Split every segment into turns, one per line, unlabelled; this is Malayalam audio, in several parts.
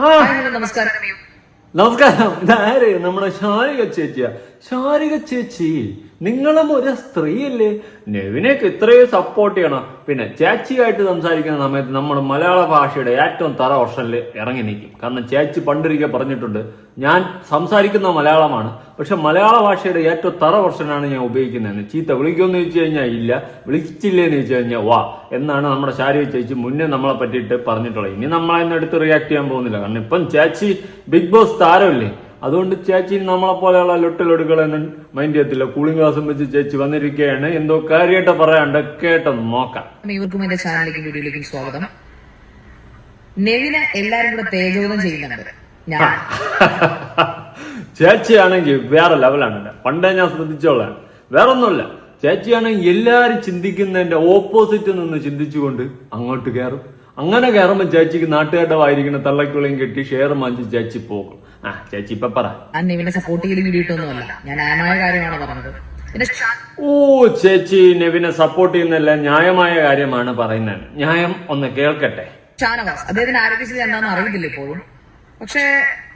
നമസ്കാരം.
നമസ്കാരം. ഇതാര്? നമ്മുടെ ശാരിക ചേച്ചിയാ. ശാരിക ചേച്ചി. നിങ്ങളും ഒരു സ്ത്രീയല്ലേ? നെവിനേക്ക് ഇത്രയും സപ്പോർട്ട് ചെയ്യണം. പിന്നെ ചേച്ചിയായിട്ട് സംസാരിക്കുന്ന സമയത്ത് നമ്മൾ മലയാള ഭാഷയുടെ ഏറ്റവും തറ വർഷനിൽ ഇറങ്ങി നിൽക്കും. കാരണം ചേച്ചി പണ്ടിരിക്കെ പറഞ്ഞിട്ടുണ്ട് ഞാൻ സംസാരിക്കുന്ന മലയാളമാണ്. പക്ഷെ മലയാള ഭാഷയുടെ ഏറ്റവും തറ വർഷനാണ് ഞാൻ ഉപയോഗിക്കുന്നത് ചീത്ത വിളിക്കുമെന്ന് ചോദിച്ചു കഴിഞ്ഞാൽ ഇല്ല വിളിച്ചില്ലേന്ന് ചോദിച്ചു കഴിഞ്ഞാൽ വാ എന്നാണ് നമ്മുടെ ശാരീരിക ചേച്ചി മുന്നേ നമ്മളെ പറ്റിയിട്ട് പറഞ്ഞിട്ടുള്ളത്. ഇനി എടുത്ത് റിയാക്ട് ചെയ്യാൻ പോകുന്നില്ല. കാരണം ഇപ്പം ചേച്ചി ബിഗ് ബോസ് താരമല്ലേ? അതുകൊണ്ട് ചേച്ചി നമ്മളെ പോലെയുള്ള ലൊട്ടിലൊടുക്കളൊന്നും മൈൻഡ് ചെയ്യത്തില്ല. കൂളിംഗ് ഗ്ലാസും വെച്ച് ചേച്ചി വന്നിരിക്കുകയാണ്. എന്തോ കാര്യമായിട്ട് പറയാണ്ട് കേട്ടെന്ന് നോക്കാം.
ഇവർക്കും എന്റെ ചാനലിലേക്കും വീഡിയോയിലേക്കും സ്വാഗതം. നെവിനെ എല്ലാരും കൂടെ തേജോദം ചെയ്യുന്നുണ്ട്. ഞാൻ.
ചേച്ചിയാണെങ്കിൽ വേറെ ലെവലാണ് പണ്ടേ ഞാൻ ശ്രദ്ധിച്ചോളാം. വേറെ ഒന്നുമില്ല ചേച്ചിയാണെങ്കിൽ എല്ലാരും ചിന്തിക്കുന്നതിന്റെ ഓപ്പോസിറ്റ് നിന്ന് ചിന്തിച്ചുകൊണ്ട് അങ്ങോട്ട് കയറും. അങ്ങനെ കയറുമ്പോൾ ചേച്ചിക്ക് നാട്ടുകാരുടെ വായിരിക്കുന്ന തള്ളക്കുളയും കെട്ടി ഷെയർ മാഞ്ചി ചേച്ചി പോകും. ആ ചേച്ചി ഇപ്പൊ പറ.
സപ്പോർട്ട് ചെയ്ത് വീഡിയോട്ടൊന്നുമല്ല ഞാൻ ന്യായമായ കാര്യമാണ് പറഞ്ഞത്.
ഓ ചേച്ചി നെവിനെ സപ്പോർട്ട് ചെയ്യുന്നല്ല ന്യായമായ കാര്യമാണ് പറയുന്നത്. ന്യായം ഒന്ന് കേൾക്കട്ടെ.
ഷാനവാസ് അദ്ദേഹത്തിന്റെ ആരോഗ്യസ്ഥിതി എന്താണെന്ന് അറിയത്തില്ല ഇപ്പോഴും. പക്ഷേ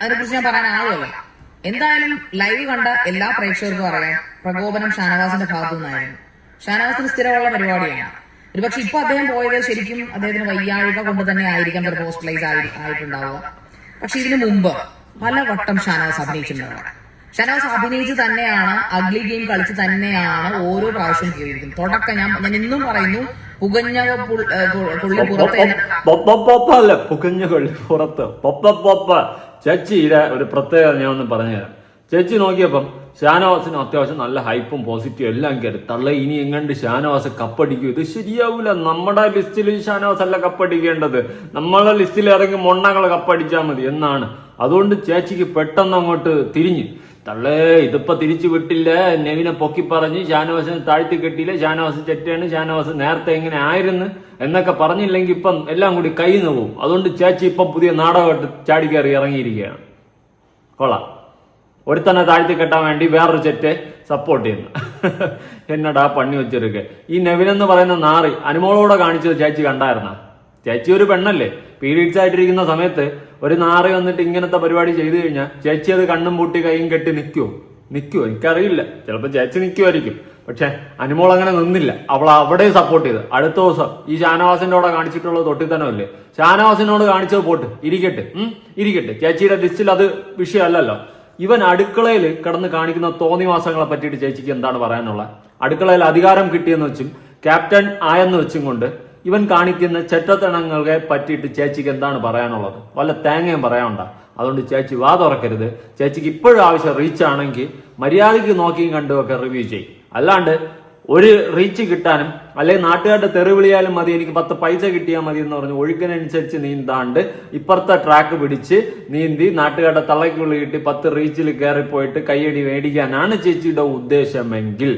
അതിനെക്കുറിച്ച് ഞാൻ പറയാൻ ആളുമല്ല എന്തായാലും ലൈവ് കണ്ട എല്ലാ പ്രേക്ഷകർക്കും അറിയാം പ്രകോപനം ഷാനവാസിന്റെ ഭാഗത്തു നിന്നായിരുന്നു ഷാനവാസിന് സ്ഥിരമുള്ള പരിപാടിയാണ്. ഒരുപക്ഷെ ഇപ്പൊ അദ്ദേഹം പോയത് ശരിക്കും അദ്ദേഹത്തിന് വയ്യാഴിക കൊണ്ട് തന്നെ ആയിരിക്കാം ചിലപ്പോൾ ഹോസ്പിറ്റലൈസ് ആയി ആയിട്ടുണ്ടാവുക. പക്ഷെ ഇതിനു മുമ്പ് പല വട്ടം ഷാനവാസ് അഭിനയിച്ചിട്ടുണ്ടാവുക ഷാനവാസ് അഭിനയിച്ച് തന്നെയാണ് അഗ്ലി ഗെയിം കളിച്ച് തന്നെയാണ് ഓരോ പ്രാവശ്യം കയറിയിരിക്കുന്നത് തുടക്കം ഞാൻ ഞാൻ ഇന്നും പറയുന്നു പുകഞ്ഞ പുള്ളി പുറത്ത്
പുകഞ്ഞ കൊള്ളി പുറത്ത്. പൊപ്പ പൊപ്പ ചേച്ചിയുടെ ഒരു പ്രത്യേകത ഞാൻ ഒന്ന് പറഞ്ഞുതരാം. ചേച്ചി നോക്കിയപ്പം ഷാനവാസിന് അത്യാവശ്യം നല്ല ഹൈപ്പും പോസിറ്റീവും എല്ലാം കയറി തള്ള ഇനി എങ്ങണ്ട് ഷാനവാസ് കപ്പടിക്കും ഇത് ശരിയാവൂല. നമ്മുടെ ലിസ്റ്റിൽ ഷാനവാസ് അല്ല കപ്പടിക്കേണ്ടത് നമ്മളെ ലിസ്റ്റിൽ ഇറങ്ങി മൊണ്ണകൾ കപ്പടിച്ചാൽ മതി എന്നാണ്. അതുകൊണ്ട് ചേച്ചിക്ക് പെട്ടെന്ന് അങ്ങോട്ട് തിരിഞ്ഞ്. തള്ളേ ഇതിപ്പോ തിരിച്ചു വിട്ടില്ല. നെവിനെ പൊക്കി പറഞ്ഞ് ഷാനവാസിനെ താഴ്ത്തി കെട്ടിയില്ല. ഷാനവാസ് ചെറ്റാണ് ഷാനവാസ് നേരത്തെ എങ്ങനെ ആയിരുന്നു എന്നൊക്കെ പറഞ്ഞില്ലെങ്കിൽ ഇപ്പം എല്ലാം കൂടി കൈ നിന്ന് പോകും അതുകൊണ്ട് ചേച്ചി ഇപ്പം പുതിയ നാടകമായിട്ട് ചാടിക്കേറി ഇറങ്ങിയിരിക്കുകയാണ്. കൊള്ളാം. ഒരുത്തന്നെ താഴ്ത്തി കെട്ടാൻ വേണ്ടി വേറൊരു ചെറ്റ് സപ്പോർട്ട് ചെയ്യുന്നു. എന്നടാ പണി വെച്ചിരിക്കെ. ഈ നെവിൻ എന്ന് പറയുന്ന നാറി അനുമോളോടെ കാണിച്ചത് ചേച്ചി കണ്ടായിരുന്ന? ചേച്ചി ഒരു പെണ്ണല്ലേ? പീരീഡ്സ് ആയിട്ടിരിക്കുന്ന സമയത്ത് ഒരു നാറി വന്നിട്ട് ഇങ്ങനത്തെ പരിപാടി ചെയ്തു കഴിഞ്ഞാൽ ചേച്ചി അത് കണ്ണും പൂട്ടി കൈയും കെട്ടി നിൽക്കുവോ നിൽക്കുവോ എനിക്കറിയില്ല. ചിലപ്പോൾ ചേച്ചി നിൽക്കുമായിരിക്കും പക്ഷെ അനുമോൾ അങ്ങനെ നിന്നില്ല. അവൾ അവിടെ സപ്പോർട്ട് ചെയ്ത്. അടുത്ത ദിവസം ഈ ഷാനവാസിന്റെ കൂടെ കാണിച്ചിട്ടുള്ളത് തൊട്ടിത്തനമല്ലേ? ഷാനവാസിനോട് കാണിച്ചത് പോട്ട്. ഇരിക്കട്ടെ. ഇരിക്കട്ടെ. ചേച്ചിയുടെ ലിസ്റ്റിൽ അത് വിഷയമല്ലല്ലോ. ഇവൻ അടുക്കളയിൽ കിടന്ന് കാണിക്കുന്ന തോന്നിവാസങ്ങളെ പറ്റിയിട്ട് ചേച്ചിക്ക് എന്താണ് പറയാനുള്ളത്? അടുക്കളയിൽ അധികാരം കിട്ടിയെന്ന് വെച്ചും ക്യാപ്റ്റൻ ആയെന്ന് വെച്ചും കൊണ്ട് ഇവൻ കാണിക്കുന്ന ചെറ്റത്തണങ്ങളെ പറ്റിയിട്ട് ചേച്ചിക്ക് എന്താണ് പറയാനുള്ളത്? വല്ല തേങ്ങയും പറയാനുണ്ട? അതുകൊണ്ട് ചേച്ചി വാ തുറക്കരുത്. ചേച്ചിക്ക് ഇപ്പോഴും ആവശ്യം റീച്ച് ആണെങ്കിൽ മര്യാദയ്ക്ക് നോക്കിയും കണ്ടും ഒക്കെ റിവ്യൂ ചെയ്യും. അല്ലാണ്ട് ഒരു റീച്ച് കിട്ടാനും അല്ലെങ്കിൽ നാട്ടുകാരുടെ തെറി വിളിയാലും മതി എനിക്ക് പത്ത് പൈസ കിട്ടിയാൽ മതി എന്ന് പറഞ്ഞു ഒഴുക്കിനനുസരിച്ച് നീന്താണ്ട് ഇപ്പുറത്തെ ട്രാക്ക് പിടിച്ച് നീന്തി നാട്ടുകാരുടെ തള്ളയ്ക്കുള്ളിൽ കിട്ടി പത്ത് റീച്ചിൽ കയറിപ്പോയിട്ട് കൈയടി മേടിക്കാനാണ് ചേച്ചിയുടെ ഉദ്ദേശമെങ്കിൽ.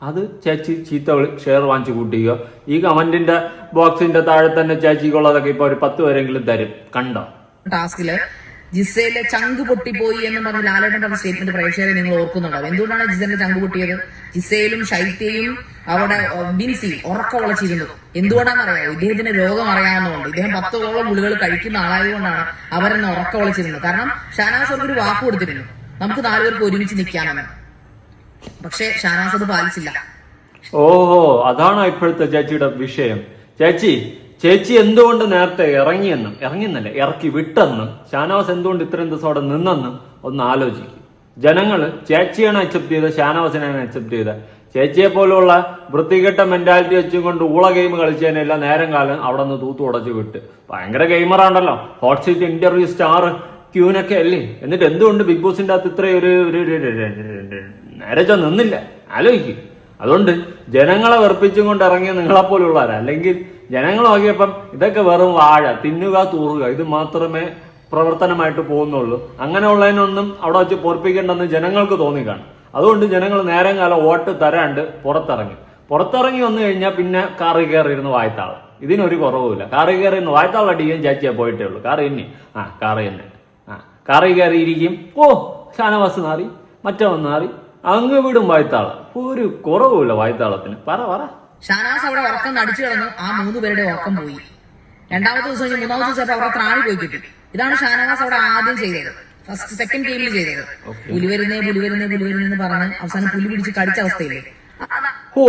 അത് ചേച്ചി ചീത്ത ഷെയർ വാങ്ങിച്ചു കൂട്ടിയോ ഈ കമന്റിന്റെ ബോക്സിന്റെ താഴെ തന്നെ ചേച്ചിക്കുള്ളതൊക്കെ ഇപ്പൊ ഒരു പത്ത് പേരെങ്കിലും തരും. കണ്ടോ?
ടാസ്കിൽ ജിസയിലെ ചങ്ക് പൊട്ടിപ്പോയി എന്ന് പറഞ്ഞ ലാലേട്ടൻ പറഞ്ഞ സ്റ്റേറ്റ്മെന്റ് പ്രേക്ഷകരെ നിങ്ങൾ ഓർക്കുന്നുണ്ടാവും എന്തുകൊണ്ടാണ് ജിസന്റെ ചങ്ക് പൊട്ടിയത്? ജിസയിലും ശൈത്യയും അവിടെ ബിൻസി ഉറക്കം ഉളച്ചിരുന്നു. എന്തുകൊണ്ടാണെന്നറിയാമോ ഇദ്ദേഹത്തിന് രോഗം അറിയാവുന്നതുകൊണ്ട്. ഇദ്ദേഹം പത്തോളം ഗുളികൾ കഴിക്കുന്ന ആളായതുകൊണ്ടാണ് അവരെന്നെ ഉറക്കം വളച്ചിരുന്നത് കാരണം ഷാനാസ് ഒരു വാക്ക് കൊടുത്തിരുന്നു. നമുക്ക് നാലുപേർക്ക് ഒരുമിച്ച് നിൽക്കാമെന്ന്. പക്ഷെ ഷാനാസ് അത് പാലിച്ചില്ല.
ഓ അതാണ് ഇപ്പോഴത്തെ ചേച്ചിയുടെ വിഷയം? ചേച്ചി ചേച്ചി എന്തുകൊണ്ട് നേരത്തെ ഇറങ്ങിയെന്നും ഇറങ്ങിയെന്നല്ല ഇറക്കി വിട്ടെന്നും ഷാനവാസ് എന്തുകൊണ്ട് ഇത്രയും ദിവസം അവിടെ നിന്നെന്നും ഒന്ന് ആലോചിക്കും. ജനങ്ങൾ ചേച്ചിയാണ് അക്സെപ്റ്റ് ചെയ്തത് ഷാനവാസിനെയാണ് അക്സെപ്റ്റ് ചെയ്തത്. ചേച്ചിയെ പോലുള്ള വൃത്തികെട്ട മെന്റാലിറ്റി വെച്ചും കൊണ്ട് ഊള ഗെയിം കളിച്ചതിനെല്ലാം നേരം കാലം അവിടെ നിന്ന് തൂത്തു ഉടച്ചു വിട്ട്. ഭയങ്കര ഗെയിമറാണല്ലോ ഹോട്ട് സീറ്റ് ഇന്റർവ്യൂ സ്റ്റാർ ക്യൂനൊക്കെ അല്ലേ? എന്നിട്ട് എന്തുകൊണ്ട് ബിഗ് ബോസിന്റെ അകത്ത് ഇത്രയും ഒരു ഒരു- നേരെ നിന്നില്ല? ആലോചിക്കും. അതുകൊണ്ട് ജനങ്ങളെ വെറുപ്പിച്ചും കൊണ്ട് ഇറങ്ങിയ നിങ്ങളെപ്പോലുള്ളവരാ. അല്ലെങ്കിൽ ജനങ്ങൾ നോക്കിയപ്പം ഇതൊക്കെ വെറും വാഴ തിന്നുക തൂറുക ഇത് മാത്രമേ പ്രവർത്തനമായിട്ട് പോകുന്നുള്ളൂ. അങ്ങനെയുള്ളതിനൊന്നും അവിടെ വെച്ച് പൊറപ്പിക്കേണ്ടെന്ന് ജനങ്ങൾക്ക് തോന്നി കാണും അതുകൊണ്ട് ജനങ്ങൾ നേരം കാലം വോട്ട് തരാണ്ട് പുറത്തിറങ്ങി. പുറത്തിറങ്ങി വന്നു കഴിഞ്ഞാൽ പിന്നെ കാറി കയറി ഇരുന്ന് വായത്താളം ഇതിനൊരു കുറവുമില്ല. കാറി കയറി ഇരുന്ന് വായത്താളം അടിക്കുകയും ചാച്ചിയാ പോയിട്ടേ ഉള്ളൂ കാറി തന്നെ ആ കാറി തന്നെ ആ കാറി കയറി ഇരിക്കും. ഓ ഷാനവാസ് നാറി മറ്റവൻ നാറി അങ്ങ് വിടും വായത്താളം. ഒരു കുറവുമില്ല വായത്താളത്തിന്. പറ പറ.
ഷാനാസ് അവിടെ ഉറക്കം നടിച്ചു കിടന്നു. ആ മൂന്ന് പേരുടെ ഉറക്കം പോയി. രണ്ടാമത്തെ ദിവസം കഴിഞ്ഞ് മൂന്നാമത്തെ ദിവസം അവിടെ ത്രാണി പോയി കിട്ടി. ഇതാണ് ഷാനവാസ് അവിടെ ആദ്യം ചെയ്തത്. ഫസ്റ്റ് സെക്കൻഡ് ടീമിൽ ചെയ്തത്. പുലി വരുന്നേ പുലി വരുന്നേ പുലി പറഞ്ഞ് അവസാനം പുലി പിടിച്ച് കടിച്ച അവസ്ഥയില്ലേ
ഓ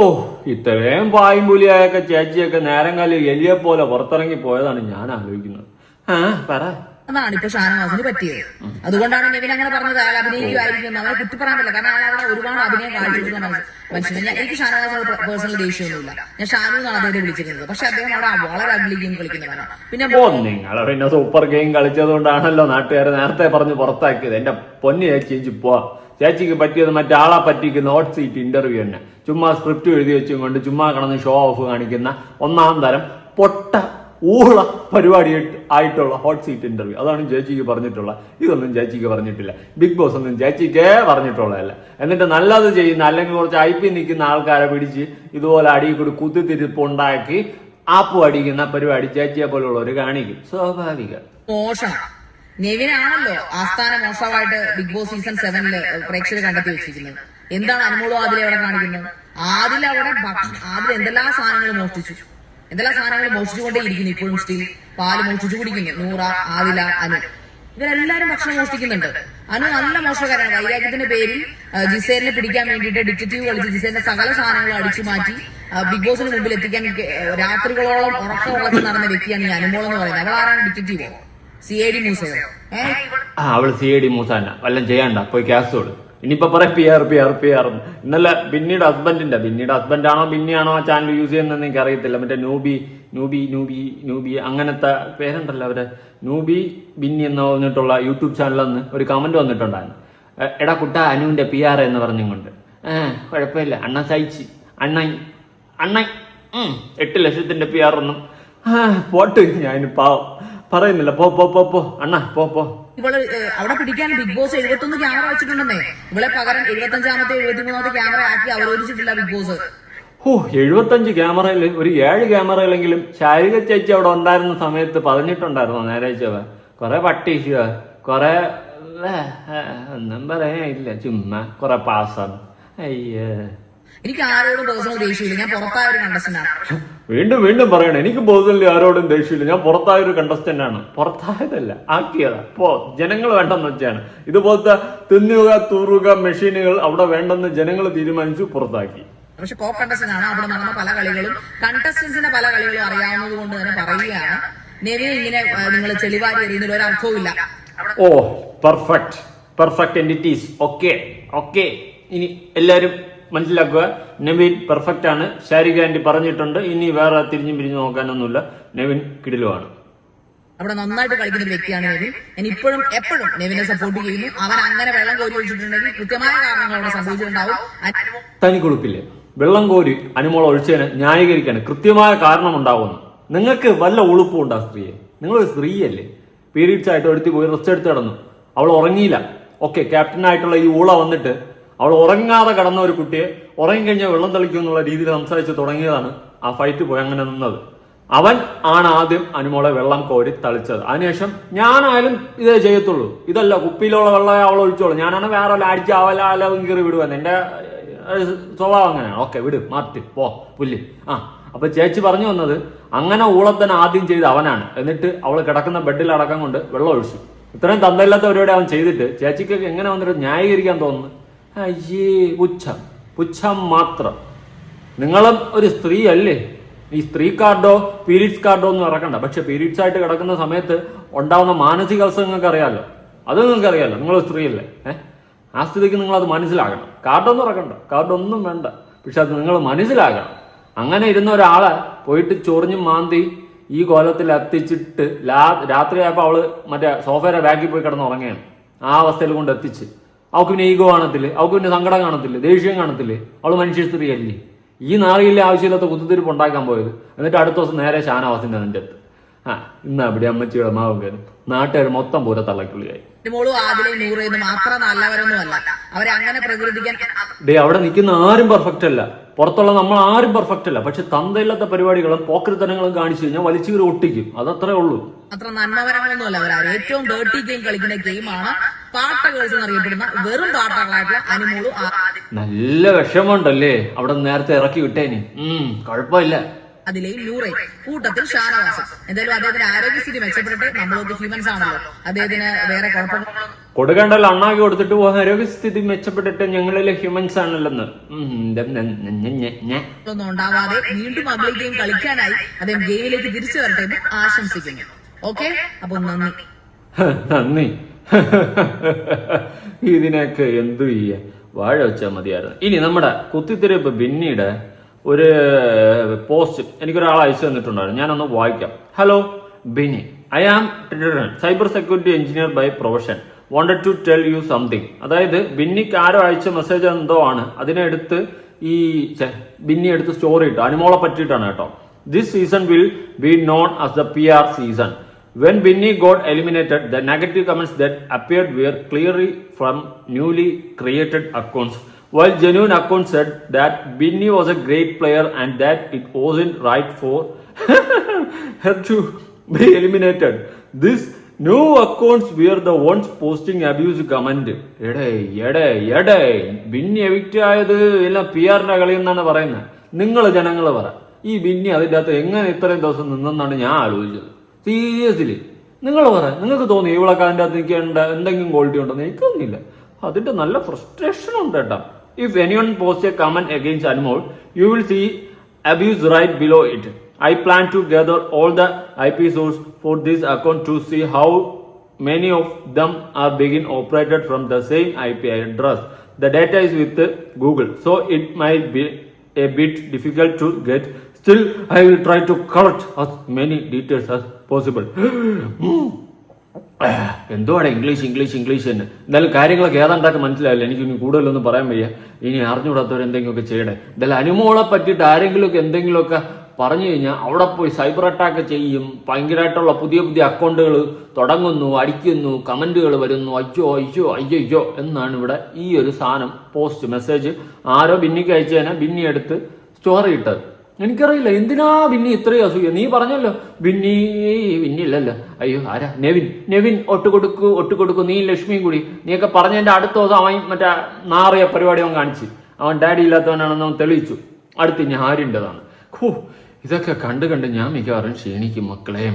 ഇത്രയും പായും പുലിയായൊക്കെ ചേച്ചിയൊക്കെ നേരം കാലിൽ എലിയെ പോലെ പുറത്തിറങ്ങി പോയതാണ് ഞാൻ ആലോചിക്കുന്നത്. ആ പറ.
അതാണ് ഇപ്പൊ ഷാനവാസിന് പറ്റിയത്. അതുകൊണ്ടാണ് നെവിൻ അങ്ങനെ പറഞ്ഞത് അയാൾ അഭിനയിക്കുമായിരിക്കും അവനെ കുറ്റി പറയാൻ പറ്റില്ല. കാരണം അയാൾ ഒരുപാട് അഭിനയം കാണിച്ചിട്ടുണ്ട് മനുഷ്യനെ എനിക്ക് ഷാനവാസിനോട് പേഴ്സണൽ ദേഷ്യമൊന്നുമില്ല ഞാൻ ഷാനു എന്നാണ് അദ്ദേഹത്തെ വിളിച്ചിരുന്നത്. പക്ഷെ അദ്ദേഹം അവിടെ വളരെ അഗ്ലി ഗെയിം കളിക്കുന്നവരാണ് പിന്നെ
നിങ്ങൾ പിന്നെ സൂപ്പർ ഗെയിം കളിച്ചത് കൊണ്ടാണല്ലോ നാട്ടുകാരെ നേരത്തെ പറഞ്ഞ് പുറത്താക്കിയത്. എന്റെ പൊന്നു ചേച്ചി പോവാ. ചേച്ചിക്ക് പറ്റിയത് മറ്റാളെ പറ്റിക്കുന്ന ഹോട്ട് സീറ്റ് ഇന്റർവ്യൂ തന്നെ. ചുമ്മാ സ്ക്രിപ്റ്റ് എഴുതി വെച്ചും കൊണ്ട് ചുമ്മാ കിടന്ന് ഷോ ഓഫ് കാണിക്കുന്ന ഒന്നാം തരം പൊട്ട ഊള പരിപാടി ആയിട്ടുള്ള ഹോട്ട് സീറ്റ് ഇന്റർവ്യൂ അതാണ് ചേച്ചിക്ക് പറഞ്ഞിട്ടുള്ള. ഇതൊന്നും ചേച്ചിക്ക് പറഞ്ഞിട്ടില്ല. ബിഗ് ബോസ് ഒന്നും ചേച്ചിക്കേ പറഞ്ഞിട്ടുള്ളതല്ല. എന്നിട്ട് നല്ലത് ചെയ്യുന്ന അല്ലെങ്കിൽ കുറച്ച് ഐ പി നിൽക്കുന്ന ആൾക്കാരെ പിടിച്ച് ഇതുപോലെ അടിയിൽ കൂടി കുത്തിത്തിരിപ്പ് ഉണ്ടാക്കി ആപ്പ് അടിക്കുന്ന പരിപാടി ചേച്ചിയെ പോലുള്ളവർ കാണിക്കും. സ്വാഭാവിക.
നെവിനാണല്ലോ ആസ്ഥാന മോശമായിട്ട് ബിഗ് ബോസ് സീസൺ സെവനിൽ പ്രേക്ഷകർ കണ്ടെത്തി വെച്ചിരിക്കുന്നത്. എന്താണ് അനുമോളും ആദിലെ അവിടെ കാണിക്കുന്നത്? ആദിൽ അവിടെ ആദില എന്തെല്ലാം സാധനങ്ങൾ മോഷ്ടിച്ചു? എന്തെല്ലാം സാധനങ്ങൾ മോഷ്ടിച്ചുകൊണ്ടേ ഇരിക്കുന്നു ഇപ്പോഴും സ്റ്റിൽ പാൽ മോഷ്ടിച്ചു കുടിക്കുന്നു. നൂറ ആവില അനു. ഇവരെല്ലാരും ഭക്ഷണം മോഷ്ടിക്കുന്നുണ്ട്. അനു നല്ല മോശക്കാരാണ് വൈരാഗ്യത്തിന്റെ പേരിൽ ജിസേറിനെ പിടിക്കാൻ വേണ്ടിയിട്ട് ഡിറ്റക്റ്റീവ് കളിച്ച് ജിസേലിന്റെ സകല സാധനങ്ങളും അടിച്ചു മാറ്റി ബിഗ് ബോസിന് മുമ്പിൽ എത്തിക്കാൻ രാത്രികളോളം ഉറക്കം ഉറക്കം നടന്ന വ്യക്തിയാണ് ഈ അനുമോൾ എന്ന് പറയുന്നത്. അവളാരാണ് ആരാണ്? ഡിറ്റക്റ്റീവോ സി ഐ ഡി മൂസയോ?
അവൾ സി ഐ ഡി മൂസാന വല്ലതും ചെയ്യണ്ട പോയി ക്യാസ് കൊടു ഇനിയിപ്പോ പറയാം P R P R P R ഇന്നലെ ബിന്നിയുടെ ഹസ്ബൻഡിന്റെ ബിന്നിയുടെ ഹസ്ബൻഡ് ആണോ ബിന്നിയാണോ ആ ചാനൽ യൂസ് ചെയ്യുന്നതെന്ന് എനിക്ക് അറിയത്തില്ല. മറ്റേ നൂബി നൂബി നൂബി നൂബി അങ്ങനത്തെ പേരുണ്ടല്ലോ അവരെ. നൂബി ബിന്നി എന്ന് പറഞ്ഞിട്ടുള്ള യൂട്യൂബ് ചാനലിൽ ഒരു കമന്റ് വന്നിട്ടുണ്ടായിരുന്നു. എടാ കുട്ട അനുവിന്റെ പി ആർ എന്ന് പറഞ്ഞുകൊണ്ട്. ഏഹ് കുഴപ്പമില്ല. അണ്ണ സഹിച്ച്. അണ്ണൻ അണ്ണൻ. എട്ട് ലക്ഷത്തിന്റെ പി ആർ ഒന്നും. പോട്ട്. ഞാൻ പാവം. പറയുന്നില്ല. പോ പോ പോ. അണ്ണ പോ പോ.
ഇവൾ അവിടെ പിടിക്കാൻ ബിഗ് ബോസ് എഴുപത്തൊന്ന് ക്യാമറ വെച്ചിട്ടുണ്ടെന്നേ. ഇവളെ പകരം എഴുപത്തഞ്ചാമത്തെ എഴുപത്തിമൂന്നാമത്തെ ക്യാമറ ആക്കി അവരോധിച്ചിട്ടില്ല ബിഗ് ബോസ്
ഓ എഴുപത്തഞ്ച് ക്യാമറയിൽ ഒരു ഏഴ് ക്യാമറയിലെങ്കിലും ശാരിക ചേച്ചി അവിടെ ഉണ്ടായിരുന്ന സമയത്ത് പറഞ്ഞിട്ടുണ്ടായിരുന്നു നേരെ ചൊവ്വ കൊറേ പട്ടീശുക കൊറേ ഏ, ഏ, ഒന്നും പറയാനില്ല ചുമ്മാ കൊറേ പാസ്സാണ് അയ്യേ.
എനിക്ക് ആരോടും പേഴ്സണൽ ദേഷ്യമില്ല ഞാൻ പുറത്തായ ഒരു കണ്ടസ്റ്റന്റാണ്
വീണ്ടും വീണ്ടും പറയണം. എനിക്ക് ബോധമില്ല ആരോടും ദേഷ്യമില്ല. ഞാൻ പുറത്തായ ഒരു കണ്ടസ്റ്റന്റ് ആണ്. പുറത്തായതല്ല ആക്കിയതാ. പോ ജനങ്ങൾ വേണ്ടെന്ന് വെച്ചാണ്. ഇതുപോലത്തെ തിന്നുക തൂറുക മെഷീനുകൾ അവിടെ വേണ്ടെന്ന് ജനങ്ങൾ തീരുമാനിച്ചു പുറത്താക്കി.
പക്ഷെ കോ കണ്ടസ്റ്റന്റ് ആണ്. അവിടെ നടന്ന പല കളികളും കണ്ടസ്റ്റൻസിന്റെ പല കളികളും അറിയാവുന്നത് കൊണ്ട് തന്നെ പറയുകയാണ്. നെവിനെ ഇങ്ങനെ നിങ്ങൾ ചെളിവാരി എറിയുന്നതിൽ ഒരു അർത്ഥവുമില്ല
ഓ perfect perfect entities okay okay ഇനി എല്ലാവരും മനസ്സിലാക്കുക. നവീൻ പെർഫെക്റ്റ് ആണ്. ശാരിക ആന്റി പറഞ്ഞിട്ടുണ്ട്. ഇനി വേറെ തിരിഞ്ഞും പിരിഞ്ഞു നോക്കാനൊന്നുമില്ല. നവീൻ കിടിലുമാണ്
അവിടെ നന്നായിട്ട് കളിക്കുന്ന ഒരു വ്യക്തിയാണ് നെവിൻ. ഞാൻ ഇപ്പോഴും എപ്പോഴും നെവിനെ സപ്പോർട്ട് ചെയ്യുന്നു. അവൻ അങ്ങനെ വെള്ളം കോരി ഒഴിച്ചിട്ടുണ്ടെങ്കിൽ കൃത്യമായ കാരണങ്ങൾ അവിടെ സംഭവിച്ചിട്ടുണ്ടാവും.
വെള്ളം കോരി അനുമോൾ ഒഴിച്ചതിന് ന്യായീകരിക്കാൻ കൃത്യമായ കാരണം ഉണ്ടാവുന്നു നിങ്ങൾക്ക് വല്ല ഉളുപ്പും ഉണ്ടാ സ്ത്രീയെ? നിങ്ങളൊരു സ്ത്രീയല്ലേ? പീരീഡ്സ് ആയിട്ട് എടുത്ത് പോയി റെസ്റ്റ് എടുത്ത് കിടന്നു. അവൾ ഉറങ്ങിയില്ല. ഓക്കെ ക്യാപ്റ്റനായിട്ടുള്ള ഈ ഊള വന്നിട്ട് അവൾ ഉറങ്ങാതെ കടന്ന ഒരു കുട്ടിയെ ഉറങ്ങിക്കഴിഞ്ഞാൽ വെള്ളം തളിക്കും എന്നുള്ള രീതിയിൽ സംസാരിച്ച് തുടങ്ങിയതാണ് ആ ഫൈറ്റ് പോയി അങ്ങനെ നിന്നത്. അവൻ ആണ് ആദ്യം അനുമോളെ വെള്ളം കോരി തളിച്ചത്. അതിനുശേഷം ഞാനായാലും ഇതേ ചെയ്യത്തുള്ളൂ. ഇതല്ല കുപ്പിയിലുള്ള വെള്ളം അവൾ ഒഴിച്ചോളൂ. ഞാനാണ് വേറെ വല്ല അടിച്ച് അവല കീറി വിടുവെന്ന് എന്റെ സ്വഭാവം അങ്ങനെയാണ് ഓക്കെ വിട് മാറ്റി പോ പുല്ല്. ആ അപ്പൊ ചേച്ചി പറഞ്ഞു വന്നത് അങ്ങനെ ഊളത്തന്നെ ആദ്യം ചെയ്ത് അവനാണ്. എന്നിട്ട് അവൾ കിടക്കുന്ന ബെഡിൽ അടക്കം കൊണ്ട് വെള്ളം ഒഴിച്ചു. ഇത്രയും തന്തയില്ലാത്ത പരിപാടി അവൻ ചെയ്തിട്ട് ചേച്ചിക്ക് എങ്ങനെ വന്നിട്ട് ന്യായീകരിക്കാൻ തോന്നുന്നു? അയ്യേ പുച്ഛം. പുച്ഛം മാത്രം. നിങ്ങളും ഒരു സ്ത്രീ അല്ലേ? ഈ സ്ത്രീ കാർഡോ പീരീഡ്സ് കാർഡോ ഒന്നും ഇറക്കണ്ട പക്ഷെ പീരീഡ്സ് ആയിട്ട് കിടക്കുന്ന സമയത്ത് ഉണ്ടാവുന്ന മാനസിക അവസ്ഥ നിങ്ങൾക്ക് അറിയാലോ? അത് നിങ്ങൾക്ക് അറിയാലോ? നിങ്ങൾ സ്ത്രീ അല്ലേ? ഏഹ് ആ സ്ഥിതിക്ക് നിങ്ങൾ അത് മനസ്സിലാക്കണം കാർഡൊന്നും ഇറക്കണ്ട കാർഡൊന്നും വേണ്ട. പക്ഷെ അത് നിങ്ങൾ മനസ്സിലാക്കണം അങ്ങനെ ഇരുന്ന ഒരാളെ പോയിട്ട് ചൊറിഞ്ഞും മാന്തി ഈ കോലത്തിൽ എത്തിച്ചിട്ട് രാത്രിയായപ്പോൾ അവൾ മറ്റേ സോഫയുടെ ബാക്കിൽ പോയി കിടന്ന് ഉറങ്ങുകയാണ്. ആ അവസ്ഥയിൽ കൊണ്ട് എത്തിച്ച്. അവൾക്ക് പിന്നെ ഈഗോ കാണത്തില്ലേ? അവൾക്ക് പിന്നെ സങ്കടം കാണത്തില്ലേ? ദേഷ്യം കാണത്തില്ലേ? അവൾ മനുഷ്യ സ്ത്രീ അല്ലേ? ഈ നാറിയിലെ ആവശ്യമില്ലാത്ത കുത്തുതിരിപ്പ് ഉണ്ടാക്കാൻ പോയത്. എന്നിട്ട് അടുത്ത ദിവസം നേരെ ഷാനവാസിന്റെ നെഞ്ചത്ത്. ആ ഇന്ന് അവിടെ അമ്മച്ചിയുടെ മാവും കയറും നാട്ടുകാർ മൊത്തം പൂര തള്ളക്കുള്ളിയായി ഡേ അവിടെ നിൽക്കുന്ന ആരും പെർഫെക്റ്റ് അല്ല. പുറത്തുള്ള നമ്മൾ ആരും പെർഫെക്റ്റ് അല്ല. പക്ഷെ തന്തയില്ലാത്ത പരിപാടികളും പോക്കൃത്തനങ്ങളും കാണിച്ചു കഴിഞ്ഞാൽ വലിച്ചു ഒട്ടിക്കും. അതത്രേ ഉള്ളൂ.
അത്ര നന്മപരങ്ങളൊന്നും അവർ ഏറ്റവും ഡേർട്ടി ഗെയിം കളിക്കുന്ന ഗെയിമാണ് പാട്ട ഗേൾസ് എന്നറിയപ്പെടുന്ന വെറും പാട്ടകളായിട്ടുള്ള അനുമോളും ആ-
നല്ല വിഷമമുണ്ടല്ലേ? അവിടെ നേരത്തെ ഇറക്കി വിട്ടേന്. കുഴപ്പമില്ല.
അതിലെയും നൂറേ കൂട്ടത്തിൽ ഷാനവാസം. എന്തായാലും അദ്ദേഹത്തിന് ആരോഗ്യസ്ഥിതി മെച്ചപ്പെട്ടിട്ട് നമ്മളൊക്കെ ഹ്യൂമൻസ് ആണല്ലോ. അദ്ദേഹത്തിന് വേറെ കുഴപ്പങ്ങൾ
കൊടുക്കണ്ടല്ലോ അണ്ണാക്കി കൊടുത്തിട്ട് പോകാൻ ആരോഗ്യസ്ഥിതി മെച്ചപ്പെട്ടിട്ട് ഞങ്ങളിലെ ഹ്യൂമൻസ് ആണല്ലെന്ന്.
ഒന്നും ഉണ്ടാവാതെ വീണ്ടും അഭിനയിക്കുകയും ഗെയിം കളിക്കാനായി അദ്ദേഹം ഗെയിമിലേക്ക് തിരിച്ചു വരട്ടെ എന്ന് ആശംസിക്കുന്നു. ഓക്കെ? അപ്പൊ നന്ദി.
നന്ദി. ഇതിനൊക്കെ എന്തു ചെയ്യാ? വാഴ വെച്ചാൽ മതിയായിരുന്നു. ഇനി നമ്മുടെ കുത്തിത്തിരിപ്പ് ബിന്നീട് ഒരു പോസ്റ്റ് എനിക്കൊരാൾ അയച്ചു തന്നിട്ടുണ്ടായിരുന്നു. ഞാനൊന്ന് വായിക്കാം. Hello Binny I am cyber security engineer by profession wanted to tell you something അതായത് ബിന്നിക്ക് ആരോ അയച്ച മെസ്സേജ് എന്തോ ആണ്. അതിനെടുത്ത് ഈ ബിന്നി എടുത്ത് സ്റ്റോറി ഇട്ടു. അനുമോളെ പറ്റിയിട്ടാണ് കേട്ടോ. This season will be known as the P R season When Binny got eliminated, the negative comments that appeared were clearly from newly created accounts. While genuine accounts said that Binny was a great player and that it wasn't right for her to be eliminated. This new accounts were the ones posting abuse comment. എടേ എടേ എടേ ബിന്നി എവിക്റ്റ് ആയത് എല്ലാം പി ആറിന്റെ കളി എന്നാണ് പറയുന്നത് നിങ്ങൾ ജനങ്ങൾ പറ ഈ ബിന്നി അതിന്റെ അകത്ത് എങ്ങനെ ഇത്രയും ദിവസം നിന്നെന്നാണ് സീരിയസ്ലി നിങ്ങൾ പറ നിങ്ങൾക്ക് തോന്നി ഇവളൊക്കെ അതിന്റെ അകത്ത് എനിക്ക് എന്തെങ്കിലും ക്വാളിറ്റി ഉണ്ടെന്ന് എനിക്കൊന്നുമില്ല അതിന്റെ നല്ല ഫ്രസ്ട്രേഷൻ ഉണ്ട് കേട്ടോ if any one post a comment against Anumol you will see abuse right below it I plan to gather all the I P source for this account to see how many of them are begin operated from the same IP address. The data is with Google, so it might be a bit difficult to get. Still, I will try to collect as many details as possible. എന്തുവാണ് ഇംഗ്ലീഷ് ഇംഗ്ലീഷ് ഇംഗ്ലീഷ് തന്നെ എന്തായാലും കാര്യങ്ങളൊക്കെ ഏതാണ്ടൊക്കെ മനസ്സിലായില്ല. എനിക്ക് ഇനി കൂടുതലൊന്നും പറയാൻ വയ്യ. ഇനി അറിഞ്ഞുകൂടാത്തവർ എന്തെങ്കിലുമൊക്കെ ചെയ്യണേ. എന്തായാലും അനുമോളെ പറ്റിയിട്ട് ആരെങ്കിലുമൊക്കെ എന്തെങ്കിലുമൊക്കെ പറഞ്ഞു കഴിഞ്ഞാൽ അവിടെ പോയി സൈബർ അറ്റാക്ക് ചെയ്യും. ഭയങ്കരമായിട്ടുള്ള പുതിയ പുതിയ അക്കൗണ്ടുകൾ തുടങ്ങുന്നു അടിക്കുന്നു കമന്റുകൾ വരുന്നു. അയ്യോ അയ്യോ അയ്യോ അയ്യോ എന്നാണ് ഇവിടെ ഈ ഒരു സാധനം പോസ്റ്റ് മെസ്സേജ് ആരോ ബിന്നിക്ക് അയച്ചതിനെ ബിന്നി എടുത്ത് സ്റ്റോറി ഇട്ടത്. എനിക്കറിയില്ല എന്തിനാ ബിന്നി ഇത്രയും അസൂയ? നീ പറഞ്ഞല്ലോ ബിന്നി ബിന്നി ഇല്ലല്ലോ അയ്യോ ആരാ? നെവിൻ. നെവിൻ ഒട്ടുകൊടുക്കു ഒട്ടുകൊടുക്കു. നീ ലക്ഷ്മിയും കൂടി. നീയൊക്കെ പറഞ്ഞതിന്റെ അടുത്ത ദിവസം അവൻ മറ്റേ നാറിയ പരിപാടി അവൻ കാണിച്ച്. അവൻ ഡാഡി ഇല്ലാത്തവനാണെന്ന് അവൻ തെളിയിച്ചു. അടുത്ത് ഇനി ആരിന്റെതാണ് ഖൂ ഇതൊക്കെ കണ്ട് കണ്ട് ഞാൻ മിക്കവാറും ക്ഷീണിക്കും മക്കളെ.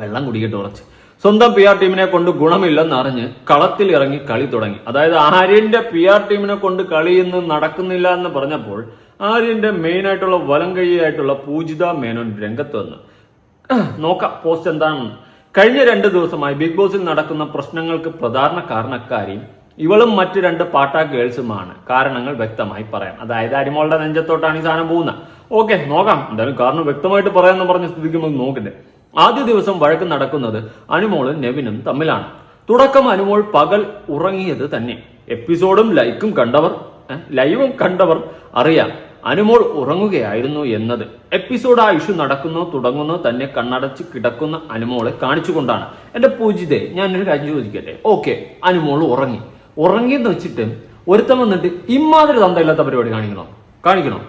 വെള്ളം കുടിക്കട്ട് ഉറച്ച്. സ്വന്തം പി ആർ ടീമിനെ കൊണ്ട് ഗുണമില്ലെന്ന് അറിഞ്ഞ് കളത്തിൽ ഇറങ്ങി കളി തുടങ്ങി. അതായത് ആര്യന്റെ പി ആർ ടീമിനെ കൊണ്ട് കളി ഇന്ന് നടക്കുന്നില്ല എന്ന് പറഞ്ഞപ്പോൾ ആര്യന്റെ മെയിൻ ആയിട്ടുള്ള വലം കൈയായിട്ടുള്ള പൂജിത മേനോൻ രംഗത്ത് വന്ന്. നോക്കാം പോസ്റ്റ് എന്താണെന്ന് കഴിഞ്ഞ രണ്ട് ദിവസമായി ബിഗ് ബോസിൽ നടക്കുന്ന പ്രശ്നങ്ങൾക്ക് പ്രധാന കാരണക്കാരിയും ഇവളും മറ്റു രണ്ട് പാട്ടാ ഗേൾസുമാണ്. കാരണങ്ങൾ വ്യക്തമായി പറയാം. അതായത് അരിമോളുടെ നെഞ്ചത്തോട്ടാണ് ഈ സാധനം പോകുന്നത്. ഓക്കെ നോക്കാം. എന്തായാലും കാരണം വ്യക്തമായിട്ട് പറയാമെന്ന് പറഞ്ഞ സ്ഥിതിക്ക് നമുക്ക് നോക്കണ്ടേ. ആദ്യ ദിവസം വഴക്ക് നടക്കുന്നത് അനുമോളും നെവിനും തമ്മിലാണ്. തുടക്കം അനുമോൾ പകൽ ഉറങ്ങിയത് തന്നെ. എപ്പിസോഡും ലൈക്കും കണ്ടവർ ലൈവും കണ്ടവർ അറിയാം. അനുമോൾ ഉറങ്ങുകയായിരുന്നു എന്നത്. എപ്പിസോഡ് ആ ഇഷ്യൂ നടക്കുന്നു തുടങ്ങുന്നു തന്നെ കണ്ണടച്ച് കിടക്കുന്ന അനുമോളെ കാണിച്ചുകൊണ്ടാണ്. എന്റെ പൂജിതെ ഞാനൊരു കാര്യം ചോദിക്കട്ടെ? ഓക്കെ അനുമോൾ ഉറങ്ങി. ഉറങ്ങിയെന്ന് വെച്ചിട്ട് ഒരുത്തം വന്നിട്ട് ഇമാതിരി തന്തയില്ലാത്ത പരിപാടി കാണിക്കണം? കാണിക്കണം?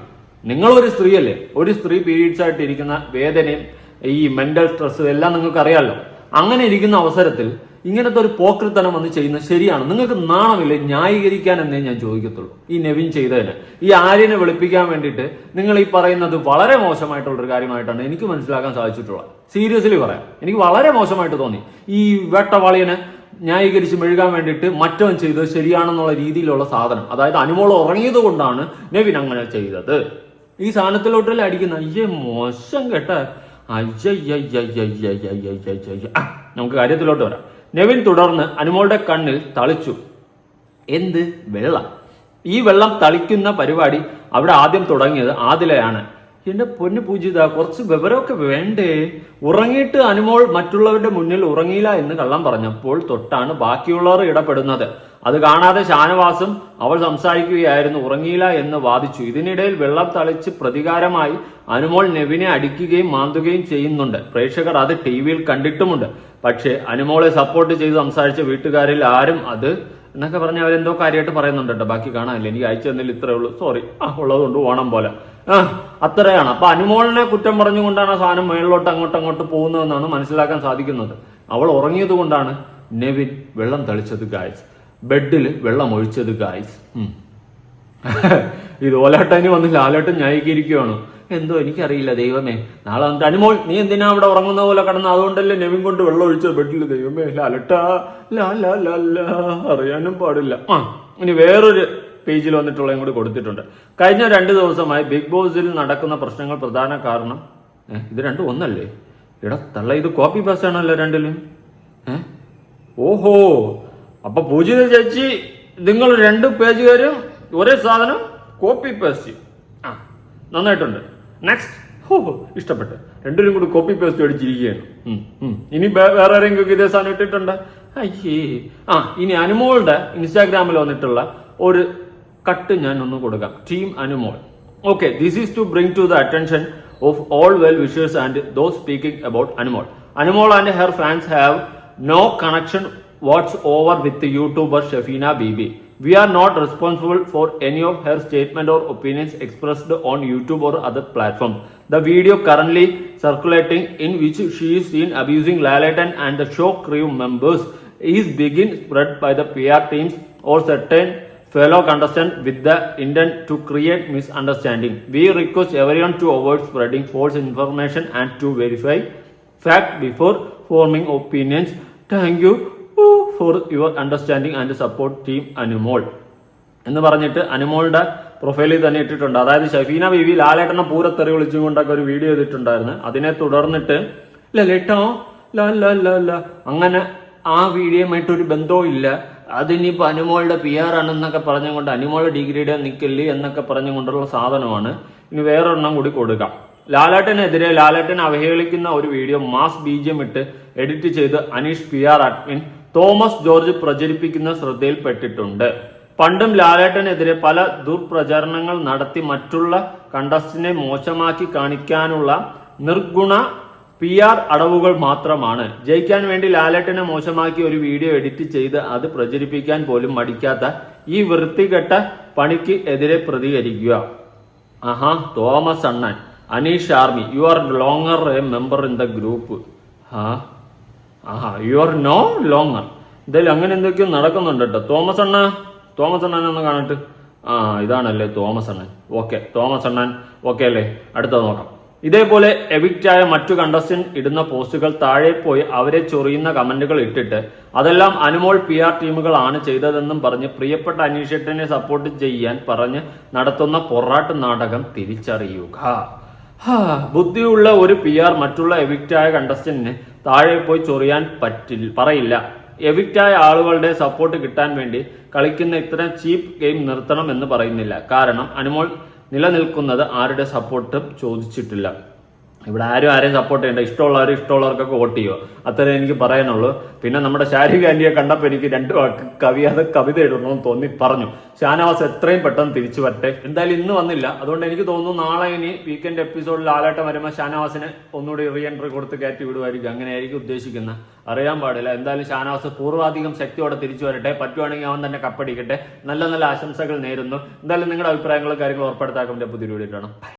നിങ്ങൾ ഒരു സ്ത്രീയല്ലേ? ഒരു സ്ത്രീ പീരീഡ്സ് ആയിട്ട് ഇരിക്കുന്ന വേദനയും ഈ മെന്റൽ സ്ട്രെസ് എല്ലാം നിങ്ങൾക്ക് അറിയാമല്ലോ അങ്ങനെ ഇരിക്കുന്ന അവസരത്തിൽ ഇങ്ങനത്തെ ഒരു പോക്രിത്തനം വന്ന് ചെയ്യുന്നത് ശരിയാണ്. നിങ്ങൾക്ക് നാണമില്ല? ന്യായീകരിക്കാൻ എന്നേ ഞാൻ ചോദിക്കത്തുള്ളൂ. ഈ നെവിൻ ചെയ്തതിന്. ഈ ആര്യനെ വെളുപ്പിക്കാൻ വേണ്ടിയിട്ട് നിങ്ങൾ ഈ പറയുന്നത് വളരെ മോശമായിട്ടുള്ളൊരു കാര്യമായിട്ടാണ് എനിക്ക് മനസ്സിലാക്കാൻ സാധിച്ചിട്ടുള്ളത്. സീരിയസ്ലി പറയാം. എനിക്ക് വളരെ മോശമായിട്ട് തോന്നി. ഈ വേട്ടവാളിയനെ ന്യായീകരിച്ച് മെഴുകാൻ വേണ്ടിയിട്ട് മറ്റവൻ ചെയ്തത് ശരിയാണെന്നുള്ള രീതിയിലുള്ള സാധനം. അതായത് അനുമോളം ഉറങ്ങിയത് കൊണ്ടാണ് നെവിൻ അങ്ങനെ ചെയ്തത്. ഈ സാധനത്തിലോട്ടല്ലേ അടിക്കുന്ന അയ്യേ മോശം കേട്ട. അയ്യ നമുക്ക് കാര്യത്തിലോട്ട് വരാം. നെവിൻ തുടർന്ന് അനുമോളുടെ കണ്ണിൽ തളിച്ചു. എന്ത്? വെള്ളം. ഈ വെള്ളം തളിക്കുന്ന പരിപാടി അവിടെ ആദ്യം തുടങ്ങിയത് ആദിലയാണ്. എന്റെ പൊന്നു പൂജിത കുറച്ച് വിവരമൊക്കെ വേണ്ടേ? ഉറങ്ങിയിട്ട് അനുമോൾ മറ്റുള്ളവരുടെ മുന്നിൽ ഉറങ്ങിയില്ല എന്ന് കള്ളം പറഞ്ഞപ്പോൾ തൊട്ടാണ് ബാക്കിയുള്ളവർ ഇടപെടുന്നത്. അത് കാണാതെ ഷാനവാസും അവൾ സംസാരിക്കുകയായിരുന്നു. ഉറങ്ങിയില്ല എന്ന് വാദിച്ചു. ഇതിനിടയിൽ വെള്ളം തളിച്ച് പ്രതികാരമായി അനുമോൾ നെവിനെ അടിക്കുകയും മാന്തുകയും ചെയ്യുന്നുണ്ട്. പ്രേക്ഷകർ അത് ടി വിയിൽ കണ്ടിട്ടുമുണ്ട്. പക്ഷേ അനുമോളെ സപ്പോർട്ട് ചെയ്ത് സംസാരിച്ച വീട്ടുകാരിൽ ആരും അത് എന്നൊക്കെ പറഞ്ഞ് അവരെന്തോ കാര്യമായിട്ട് പറയുന്നുണ്ട് കേട്ടോ ബാക്കി കാണാനില്ല. എനിക്ക് അയച്ചു തന്നില്ല ഇത്രേ ഉള്ളൂ. സോറി ആ ഉള്ളതുകൊണ്ട് ഓണം പോലെ. ആ അത്രയാണ്. അപ്പൊ അനുമോളിനെ കുറ്റം പറഞ്ഞുകൊണ്ടാണ് ആ സാധനം മേളിലോട്ട് അങ്ങോട്ട് അങ്ങോട്ട് പോകുന്നതെന്നാണ് മനസ്സിലാക്കാൻ സാധിക്കുന്നത്. അവൾ ഉറങ്ങിയത് കൊണ്ടാണ് നെവിൻ വെള്ളം തളിച്ചത് ഗായ്സ് ബെഡിൽ വെള്ളം ഒഴിച്ചത് ഗായ്സ് ഇത് ഓലാട്ടന് വന്ന് ലാലേട്ടൻ ന്യായീകരിക്കുകയാണ് എന്തോ എനിക്കറിയില്ല ദൈവമേ. നാളെ വന്നിട്ട് അനുമോൾ നീ എന്തിനാ അവിടെ ഉറങ്ങുന്ന പോലെ കിടന്ന്? അതുകൊണ്ടല്ലേ നെവിൻ കൊണ്ട് വെള്ളം ഒഴിച്ചത് ബെഡിൽ ദൈവമേ ലാലട്ടാ. ലാ ലാ ലാ ലാ. അറിയാനും പാടില്ല. ആ ഇനി വേറൊരു പേജിൽ വന്നിട്ടുള്ളതും കൂടി കൊടുത്തിട്ടുണ്ട്. കഴിഞ്ഞ രണ്ട് ദിവസമായി ബിഗ് ബോസിൽ നടക്കുന്ന പ്രശ്നങ്ങൾ പ്രധാന കാരണം ഇത് രണ്ടും ഒന്നല്ലേ? ഇടത്തള്ള തള്ള ഇത് കോപ്പി പാസ് ആണല്ലോ രണ്ടിലും. ഏ? ഓഹോ അപ്പൊ പൂജിത ചേച്ചി നിങ്ങൾ രണ്ട് പേജുകാരും ഒരേ സാധനം കോപ്പി പേസ്റ്റ് ചെയ്യും. ആ നന്നായിട്ടുണ്ട്. നെക്സ്റ്റ് ഹോ ഇഷ്ടപ്പെട്ടു. രണ്ടിനും കൂടി കോപ്പി പേസ്റ്റ് അടിച്ചിരിക്കുകയാണ്. ഇനി വേറെ ആരെങ്കിലും ഇതേ സാധനം ഇട്ടിട്ടുണ്ട്? അയ്യേ. ആ ഇനി അനുമോളുടെ ഇൻസ്റ്റാഗ്രാമിൽ വന്നിട്ടുള്ള ഒരു കട്ട് ഞാൻ ഒന്ന് കൊടുക്കാം. Team Anumol okay this is to bring to the attention of all well wishers and those speaking about Anumol Anumol and her fans have no connection whatsoever with the YouTuber Shafina Bibi. We are not responsible for any of her statement or opinions expressed on YouTube or other platform. The video currently circulating in which she is seen abusing Lalaton and the show crew members is being spread by the PR teams or certain fellow contestants with the intent to create misunderstanding. We request everyone to avoid spreading false information and to verify fact before forming opinions. Thank you uh, your understanding and support team Anumol എന്ന് പറഞ്ഞിട്ട് അനുമോളുടെ പ്രൊഫൈലിൽ തന്നെ ഇട്ടിട്ടുണ്ട്. അതായത് ഷഫീന ബീവി ലാലേട്ടനെ പൂരത്തെറി വിളിച്ചും കൊണ്ടൊക്കെ ഒരു വീഡിയോ ചെയ്തിട്ടുണ്ടായിരുന്നു. അതിനെ തുടർന്നിട്ട് ലലേട്ടോ ലാ ലാ ലാ ലാ. അങ്ങനെ ആ വീഡിയോയുമായിട്ട് ഒരു ബന്ധവും ഇല്ല. അതിനിപ്പോ അനുമോളുടെ പി ആർ ആണെന്നൊക്കെ പറഞ്ഞുകൊണ്ട് അനുമോളുടെ ഡിഗ്രിയുടെ നിക്കൽ എന്നൊക്കെ പറഞ്ഞുകൊണ്ടുള്ള സാധനമാണ്. ഇനി വേറൊരെണ്ണം കൂടി കൊടുക്കാം. ലാലേട്ടനെതിരെ ലാലേട്ടനെ അവഹേളിക്കുന്ന ഒരു വീഡിയോ മാസ് ബീജം ഇട്ട് എഡിറ്റ് ചെയ്ത് Aneesh P R admin Thomas George പ്രചരിപ്പിക്കുന്ന ശ്രദ്ധയിൽപ്പെട്ടിട്ടുണ്ട്. പണ്ടും ലാലേട്ടനെതിരെ പല ദുർപ്രചരണങ്ങൾ നടത്തി മറ്റുള്ള കണ്ടസ്റ്റിനെ മോശമാക്കി കാണിക്കാനുള്ള നിർഗുണ പി ആർ അടവുകൾ മാത്രമാണ്. ജയിക്കാൻ വേണ്ടി ലാലേട്ടനെ മോശമാക്കി ഒരു വീഡിയോ എഡിറ്റ് ചെയ്ത് അത് പ്രചരിപ്പിക്കാൻ പോലും മടിക്കാത്ത ഈ വൃത്തികെട്ട പണിക്ക് എതിരെ പ്രതികരിക്കുക. ആഹാ Thomas Annan. Aneesh army. You are longer a member in the group. ഹാ? ആഹാ യു ആർ നോ ലോങ്ങർ എന്തായാലും അങ്ങനെ എന്തൊക്കെയോ നടക്കുന്നുണ്ട് കേട്ടോ തോമസ് അണ്ണ തോമസ് അണ്ണൻ ഒന്ന് കാണട്ടെ. ആ ഇതാണല്ലേ തോമസ് അണ്ണൻ. ഓക്കെ തോമസ് അണ്ണൻ. ഓക്കെ അല്ലേ? അടുത്തത് നോക്കാം. ഇതേപോലെ എവിക്റ്റ് ആയ മറ്റു കണ്ടസ്റ്റന്റ് ഇടുന്ന പോസ്റ്റുകൾ താഴെ പോയി അവരെ ചൊറിയുന്ന കമന്റുകൾ ഇട്ടിട്ട് അതെല്ലാം അനുമോൾ പി ആർ ടീമുകളാണ് ചെയ്തതെന്നും പറഞ്ഞ് പ്രിയപ്പെട്ട അനീഷേട്ടനെ സപ്പോർട്ട് ചെയ്യാൻ പറഞ്ഞ് നടത്തുന്ന പൊറാട്ട് നാടകം തിരിച്ചറിയുക. ബുദ്ധിയുള്ള ഒരു പി ആർ മറ്റുള്ള എവിക്റ്റായ കണ്ടസ്റ്റന്റിന് താഴെ പോയി ചൊറിയാൻ പറ്റില്ല പറയില്ല. എവിക്റ്റായ ആളുകളുടെ സപ്പോർട്ട് കിട്ടാൻ വേണ്ടി കളിക്കുന്ന ഇത്തരം ചീപ്പ് ഗെയിം നിർത്തണം എന്ന് പറയുന്നില്ല. കാരണം അനുമോൾ നിലനിൽക്കുന്നത് ആരുടെ സപ്പോർട്ടും ചോദിച്ചിട്ടില്ല. ഇവിടെ ആരും ആരെയും സപ്പോർട്ട് ചെയ്യണ്ട. ഇഷ്ടമുള്ളവർ ഇഷ്ടമുള്ളവർക്കൊക്കെ വോട്ട് ചെയ്യുമോ അത്രേ എനിക്ക് പറയാനുള്ളൂ. പിന്നെ നമ്മുടെ ശാരിക ആന്റിയെ കണ്ടപ്പോൾ എനിക്ക് രണ്ട് വാക്ക് കവിയാതെ കവിത എഴുതണമെന്ന് തോന്നി പറഞ്ഞു. ഷാനവാസ് എത്രയും പെട്ടെന്ന് തിരിച്ചു വരട്ടെ. എന്തായാലും ഇന്ന് വന്നില്ല. അതുകൊണ്ട് എനിക്ക് തോന്നുന്നു നാളെ ഇനി വീക്കെൻഡ് എപ്പിസോഡിൽ ആലാട്ടം വരുമ്പോൾ ഷാനവാസിനെ ഒന്നുകൂടി റീ എൻട്രി കൊടുത്ത് കയറ്റി വിടുമായിരിക്കും അങ്ങനെയായിരിക്കും ഉദ്ദേശിക്കുന്നത് അറിയാൻ പാടില്ല. എന്തായാലും ഷാനവാസ് പൂർവാധികം ശക്തിയോടെ തിരിച്ചു വരട്ടെ. പറ്റുവാണെങ്കിൽ അവൻ തന്നെ കപ്പടിക്കട്ടെ. നല്ല നല്ല ആശംസകൾ നേരുന്നു. എന്തായാലും നിങ്ങളുടെ അഭിപ്രായങ്ങളും കാര്യങ്ങളും ഉറപ്പെടുത്താക്കാൻ പുതിയ വീഡിയോ